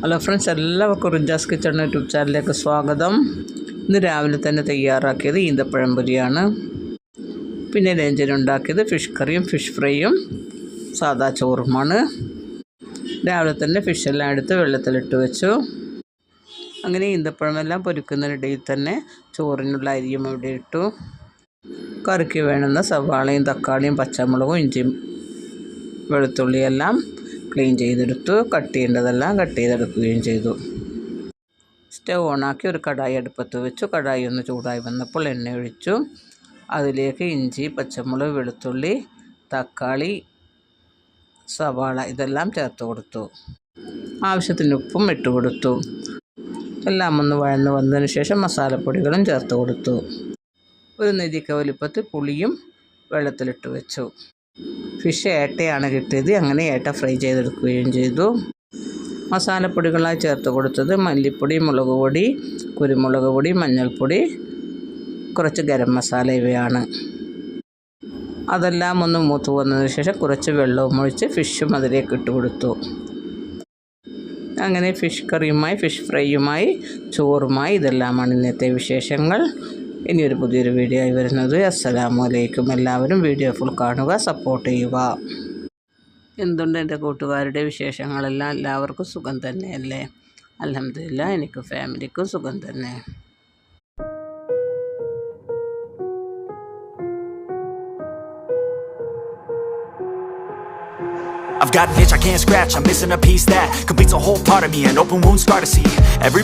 Hello friends എല്ലാവർക്കും Rijas kitchen YouTube ചാനലിലേക്ക് സ്വാഗതം. ഇന്ന് രാവിലെ തന്നെ തയ്യാറാക്കിയത് ഈന്തപ്പഴം പൊരിയാണ്. പിന്നെ ലഞ്ചിനുണ്ടാക്കിയത് ഫിഷ് കറിയും ഫിഷ് ഫ്രൈയും സാദാ ചോറുമാണ്. രാവിലെ തന്നെ ഫിഷെല്ലാം എടുത്ത് വെള്ളത്തിലിട്ട് വെച്ചു. അങ്ങനെ ഈന്തപ്പഴമെല്ലാം പൊരിക്കുന്നതിനിടയിൽ തന്നെ ചോറിനുള്ള അരിയും അവിടെ ഇട്ടു. കറിക്ക് വേണ്ടുന്ന സവാളയും തക്കാളിയും പച്ചമുളകും ഇഞ്ചിയും വെളുത്തുള്ളിയെല്ലാം ക്ലീൻ ചെയ്തെടുത്തു കട്ട് ചെയ്യേണ്ടതെല്ലാം കട്ട് ചെയ്തെടുക്കുകയും ചെയ്തു. സ്റ്റവ് ഓണാക്കി ഒരു കടായി അടുപ്പത്ത് വെച്ചു. കടായി ഒന്ന് ചൂടായി വന്നപ്പോൾ എണ്ണ ഒഴിച്ചു. അതിലേക്ക് ഇഞ്ചി പച്ചമുളക് വെളുത്തുള്ളി തക്കാളി സവാള ഇതെല്ലാം ചേർത്ത് കൊടുത്തു. ആവശ്യത്തിന് ഉപ്പും ഇട്ട് കൊടുത്തു. എല്ലാം ഒന്ന് വഴന്ന് വന്നതിന് ശേഷം മസാലപ്പൊടികളും ചേർത്ത് കൊടുത്തു. ഒരു നെല്ലിക്ക വലിപ്പത്തിൽ പുളിയും വെള്ളത്തിലിട്ട് വെച്ചു. ഫിഷ് ഏട്ടയാണ് കിട്ടിയത്. അങ്ങനെ ഏട്ട ഫ്രൈ ചെയ്തെടുക്കുകയും ചെയ്തു. മസാലപ്പൊടികളായി ചേർത്ത് കൊടുത്തത്. മല്ലിപ്പൊടി മുളക് പൊടി കുരുമുളക് പൊടി മഞ്ഞൾപ്പൊടി കുറച്ച് ഗരം മസാല ഇവയാണ്. അതെല്ലാം ഒന്ന് മൂത്ത് വന്നതിന് ശേഷം കുറച്ച് വെള്ളവും ഒഴിച്ച് ഫിഷും അതിലേക്ക് ഇട്ട് കൊടുത്തു. അങ്ങനെ ഫിഷ് കറിയുമായി ഫിഷ് ഫ്രൈയുമായി ചോറുമായി ഇതെല്ലാമാണ് ഇന്നത്തെ വിശേഷങ്ങൾ. ഇനിയൊരു പുതിയൊരു വീഡിയോ ആയി വരുന്നത്. അസ്സലാമു അലൈക്കും എല്ലാവരും വീഡിയോ ഫുൾ കാണുക സപ്പോർട്ട് ചെയ്യുക. എന്തുണ്ട് എന്റെ കൂട്ടുകാരുടെ വിശേഷങ്ങളെല്ലാം? എല്ലാവർക്കും സുഖം തന്നെയല്ലേ? അലഹമില്ല എനിക്ക് ഫാമിലിക്കും സുഖം തന്നെ. I've got an itch I can't scratch, I'm missing a piece that completes a whole part of me, an open wound scar to see. Every